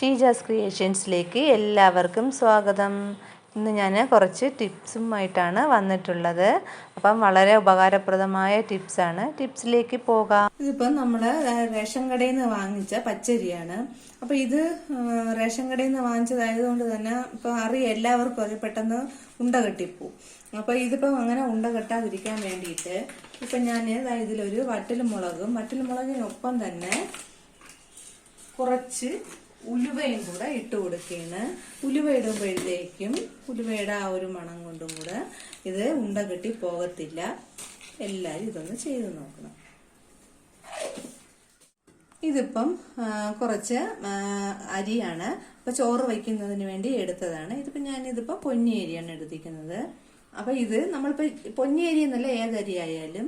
ഷീജാസ് ക്രിയേഷൻസിലേക്ക് എല്ലാവർക്കും സ്വാഗതം. ഇന്ന് ഞാൻ കുറച്ച് ടിപ്സുമായിട്ടാണ് വന്നിട്ടുള്ളത്. അപ്പം വളരെ ഉപകാരപ്രദമായ ടിപ്സാണ്. ടിപ്സിലേക്ക് പോകാം. ഇതിപ്പം നമ്മൾ റേഷൻ കടയിൽ നിന്ന് വാങ്ങിച്ച പച്ചരിയാണ്. അപ്പം ഇത് റേഷൻ കടയിൽ നിന്ന് വാങ്ങിച്ചതായതുകൊണ്ട് തന്നെ ഇപ്പം അറിയാം എല്ലാവർക്കും അത് പെട്ടെന്ന് ഉണ്ട കെട്ടിപ്പോവും അപ്പം ഇതിപ്പം അങ്ങനെ ഉണ്ട കെട്ടാതിരിക്കാൻ വേണ്ടിയിട്ട് ഇപ്പം ഞാൻ ഇതിലൊരു വറ്റൽമുളകും വറ്റൽമുളകിനൊപ്പം തന്നെ കുറച്ച് ഉലുവയും കൂടെ ഇട്ട് കൊടുക്കുകയാണ് ഉലുവ ഇടുമ്പോഴത്തേക്കും ഉലുവയുടെ ആ ഒരു മണം കൊണ്ടും കൂടെ ഇത് ഉണ്ട കെട്ടി പോകത്തില്ല. എല്ലാവരും ഇതൊന്ന് ചെയ്ത് നോക്കണം. ഇതിപ്പം കുറച്ച് അരിയാണ്. ഇപ്പം ചോറ് വയ്ക്കുന്നതിന് വേണ്ടി എടുത്തതാണ്. ഇതിപ്പോൾ ഞാൻ പൊന്നിയരിയാണ് എടുത്തിരിക്കുന്നത്. അപ്പം ഇത് നമ്മളിപ്പോൾ പൊന്നി അരി എന്നല്ല ഏത് അരി ആയാലും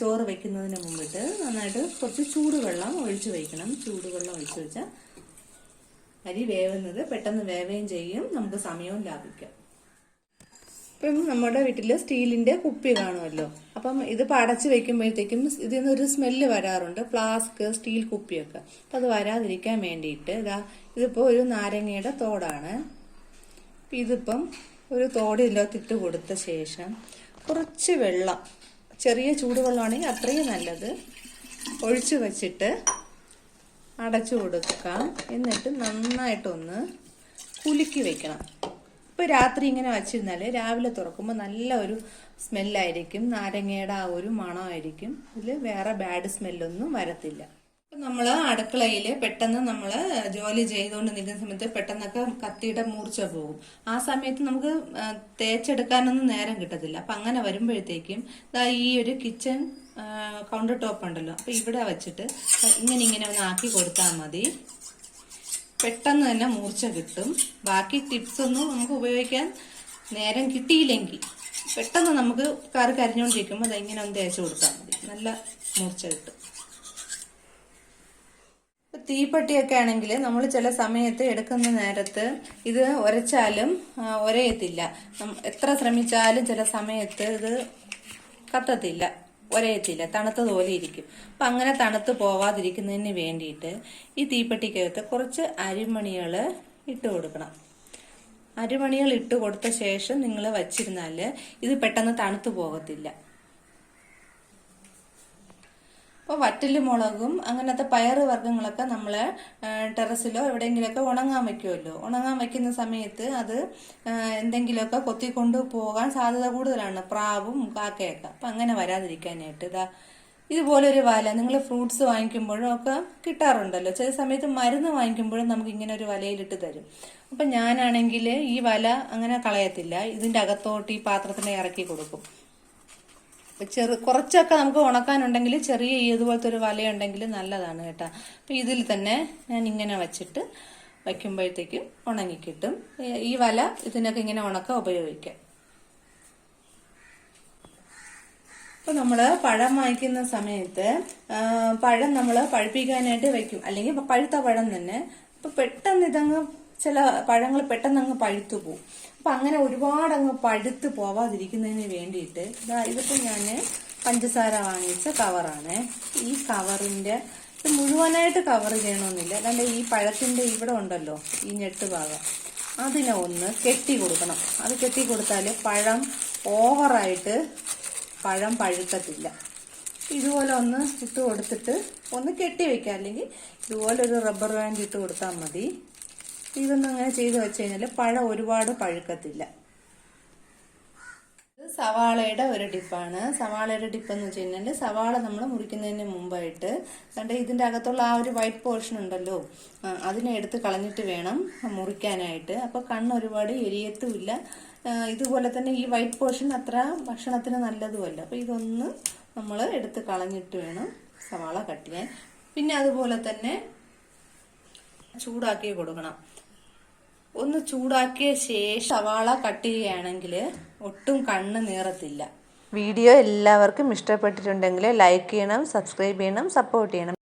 ചോറ് വയ്ക്കുന്നതിന് മുമ്പിട്ട് നന്നായിട്ട് കുറച്ച് ചൂടുവെള്ളം ഒഴിച്ച് വയ്ക്കണം. ചൂടുവെള്ളം ഒഴിച്ച് വെച്ചാൽ അരി വേവുന്നത് പെട്ടെന്ന് വേവുകയും ചെയ്യും. നമുക്ക് സമയവും ലാഭിക്കാം. ഇപ്പം നമ്മുടെ വീട്ടിൽ സ്റ്റീലിന്റെ കുപ്പി കാണുമല്ലോ. അപ്പം ഇത് അടച്ചു വെക്കുമ്പോഴത്തേക്കും ഇതിൽ നിന്ന് ഒരു സ്മെല്ല് വരാറുണ്ട്. ഫ്ലാസ്ക് സ്റ്റീൽ കുപ്പിയൊക്കെ. അപ്പം അത് വരാതിരിക്കാൻ വേണ്ടിയിട്ട് ഇതാ ഇതിപ്പോൾ ഒരു നാരങ്ങയുടെ തോടാണ്. ഇതിപ്പം ഒരു തോട് ഇതിലോട്ടിട്ട് കൊടുത്ത ശേഷം കുറച്ച് വെള്ളം ചെറിയ ചൂടുവെള്ളമാണെങ്കിൽ അത്രയും നല്ലത് ഒഴിച്ചു വച്ചിട്ട് അടച്ചു കൊടുക്കാം എന്നിട്ട് നന്നായിട്ടൊന്ന് കുലുക്കി വെക്കണം. ഇപ്പൊ രാത്രി ഇങ്ങനെ വച്ചിരുന്നാൽ രാവിലെ തുറക്കുമ്പോൾ നല്ല ഒരു സ്മെല്ലായിരിക്കും. നാരങ്ങയുടെ ആ ഒരു മണമായിരിക്കും. ഇതിൽ വേറെ ബാഡ് സ്മെല്ലൊന്നും വരത്തില്ല. നമ്മൾ അടുക്കളയിൽ പെട്ടെന്ന് നമ്മൾ ജോലി ചെയ്തുകൊണ്ട് നിൽക്കുന്ന സമയത്ത് പെട്ടെന്നൊക്കെ കത്തിയുടെ മൂർച്ച പോകും. ആ സമയത്ത് നമുക്ക് തേച്ചെടുക്കാനൊന്നും നേരം കിട്ടത്തില്ല. അപ്പം അങ്ങനെ വരുമ്പോഴത്തേക്കും ഈ ഒരു കിച്ചൺ കൗണ്ടർ ടോപ്പ് ഉണ്ടല്ലോ. അപ്പം ഇവിടെ വെച്ചിട്ട് ഇങ്ങനെ ഇങ്ങനെ ഒന്ന് ആക്കി കൊടുത്താൽ മതി. പെട്ടെന്ന് തന്നെ മൂർച്ച കിട്ടും. ബാക്കി ടിപ്സ് ഒന്നും നമുക്ക് ഉപയോഗിക്കാൻ നേരം കിട്ടിയില്ലെങ്കിൽ പെട്ടെന്ന് നമുക്ക് കറി കരിഞ്ഞുകൊണ്ടിരിക്കുമ്പോൾ അതിങ്ങനെ ഒന്ന് തേച്ച് കൊടുത്താൽ മതി. നല്ല മൂർച്ച കിട്ടും. തീപ്പട്ടിയൊക്കെ ആണെങ്കിൽ നമ്മൾ ചില സമയത്ത് എടുക്കുന്ന നേരത്ത് ഇത് ഉരച്ചാലും ഒരയത്തില്ല. എത്ര ശ്രമിച്ചാലും ചില സമയത്ത് ഇത് കത്തത്തില്ല. ഒരയത്തില്ല തണുത്തതുപോലെ ഇരിക്കും. അപ്പൊ അങ്ങനെ തണുത്ത് പോവാതിരിക്കുന്നതിന് വേണ്ടിയിട്ട് ഈ തീപ്പെട്ടിക്കകത്ത് കുറച്ച് അരിമണികൾ ഇട്ട് കൊടുക്കണം. അരിമണികൾ ഇട്ട് കൊടുത്ത ശേഷം നിങ്ങൾ വച്ചിരുന്നാൽ ഇത് പെട്ടെന്ന് തണുത്തു പോകത്തില്ല. അപ്പോൾ വറ്റൽ മുളകും അങ്ങനത്തെ പയറ് വർഗങ്ങളൊക്കെ നമ്മൾ ടെറസിലോ എവിടെയെങ്കിലുമൊക്കെ ഉണങ്ങാൻ വെക്കുമല്ലോ ഉണങ്ങാൻ വെക്കുന്ന സമയത്ത് അത് എന്തെങ്കിലുമൊക്കെ കൊത്തിക്കൊണ്ട് പോകാൻ സാധ്യത കൂടുതലാണ്. പ്രാവും കാക്കയൊക്കെ. അപ്പം അങ്ങനെ വരാതിരിക്കാനായിട്ട് ഇതാ. ഇതുപോലൊരു വല നിങ്ങൾ ഫ്രൂട്ട്സ് വാങ്ങിക്കുമ്പോഴും ഒക്കെ കിട്ടാറുണ്ടല്ലോ. ചില സമയത്ത് മരുന്ന് വാങ്ങിക്കുമ്പോഴും നമുക്ക് ഇങ്ങനെ ഒരു വലയിലിട്ട് തരും. അപ്പം ഞാനാണെങ്കിൽ ഈ വല അങ്ങനെ കളയത്തില്ല. ഇതിന്റെ അകത്തോട്ട് ഈ പാത്രത്തിനെ ഇറക്കി കൊടുക്കും. ചെറു കുറച്ചൊക്കെ നമുക്ക് ഉണക്കാനുണ്ടെങ്കിൽ ചെറിയ ഇതുപോലത്തെ ഒരു വലയുണ്ടെങ്കിൽ നല്ലതാണ് കേട്ടോ. അപ്പോൾ ഇതിൽ തന്നെ ഞാൻ ഇങ്ങനെ വച്ചിട്ട് വയ്ക്കുമ്പോഴത്തേക്കും ഉണങ്ങിക്കിട്ടും ഈ- വല ഇതിനൊക്കെ ഇങ്ങനെ ഉണക്ക ഉപയോഗിക്കാം. അപ്പോൾ നമ്മൾ പഴം വാങ്ങിക്കുന്ന സമയത്ത് പഴം നമ്മൾ പഴുപ്പിക്കാനായിട്ട് വെക്കും അല്ലെങ്കിൽ പഴുത്ത പഴം തന്നെ. അപ്പോൾ പെട്ടെന്ന് ഇതങ്ങ് ചില പഴങ്ങൾ പെട്ടെന്ന് അങ്ങ് പഴുത്തു പോകും അപ്പൊ അങ്ങനെ ഒരുപാട് അങ്ങ് പഴുത്ത് പോവാതിരിക്കുന്നതിന് വേണ്ടിയിട്ട് ഇതാ ഇതിപ്പോ ഞാൻ പഞ്ചസാര വാങ്ങിച്ച കവറാണ് ഈ കവറിന്റെ ഇത് മുഴുവനായിട്ട് കവർ ചെയ്യണമെന്നില്ല അല്ലാണ്ട് ഈ പഴത്തിന്റെ ഇവിടെ ഉണ്ടല്ലോ ഈ ഞെട്ട് ഭാഗം. അതിനെ ഒന്ന് കെട്ടി കൊടുക്കണം. അത് കെട്ടി കൊടുത്താൽ പഴം ഓവറായിട്ട് പഴം പഴുക്കത്തില്ല. ഇതുപോലെ ഒന്ന് ഇട്ട് കൊടുത്തിട്ട് ഒന്ന് കെട്ടി വെക്കാം. അല്ലെങ്കിൽ ഇതുപോലെ ഒരു റബ്ബർ ബാൻഡ് ഇട്ട് കൊടുത്താൽ മതി. ഇതൊന്നും അങ്ങനെ ചെയ്ത് വെച്ച് കഴിഞ്ഞാൽ പഴം ഒരുപാട് പഴുക്കത്തില്ല. സവാളയുടെ ഒരു ഡിപ്പാണ്. സവാളയുടെ ഡിപ്പ് എന്ന് വെച്ച് കഴിഞ്ഞാൽ സവാള നമ്മൾ മുറിക്കുന്നതിന് മുമ്പായിട്ട് കണ്ട് ഇതിന്റെ അകത്തുള്ള ആ ഒരു വൈറ്റ് പോർഷൻ ഉണ്ടല്ലോ അതിനെ എടുത്ത് കളഞ്ഞിട്ട് വേണം മുറിക്കാനായിട്ട്. അപ്പോൾ കണ്ണ് ഒരുപാട് എരിയത്തുമില്ല. ഇതുപോലെ തന്നെ ഈ വൈറ്റ് പോർഷൻ അത്ര ഭക്ഷണത്തിന് നല്ലതുമല്ല. അപ്പോൾ ഇതൊന്ന് നമ്മൾ എടുത്ത് കളഞ്ഞിട്ട് വേണം സവാള കട്ട് ചെയ്യാൻ. പിന്നെ അതുപോലെ തന്നെ ചൂടാക്കി കൊടുക്കണം. ഒന്ന് ചൂടാക്കിയ ശേഷം സവാള കട്ട് ചെയ്യുകയാണെങ്കിൽ ഒട്ടും കണ്ണ് നീറത്തില്ല. വീഡിയോ എല്ലാവർക്കും ഇഷ്ടപ്പെട്ടിട്ടുണ്ടെങ്കിൽ ലൈക്ക് ചെയ്യണം സബ്സ്ക്രൈബ് ചെയ്യണം സപ്പോർട്ട് ചെയ്യണം.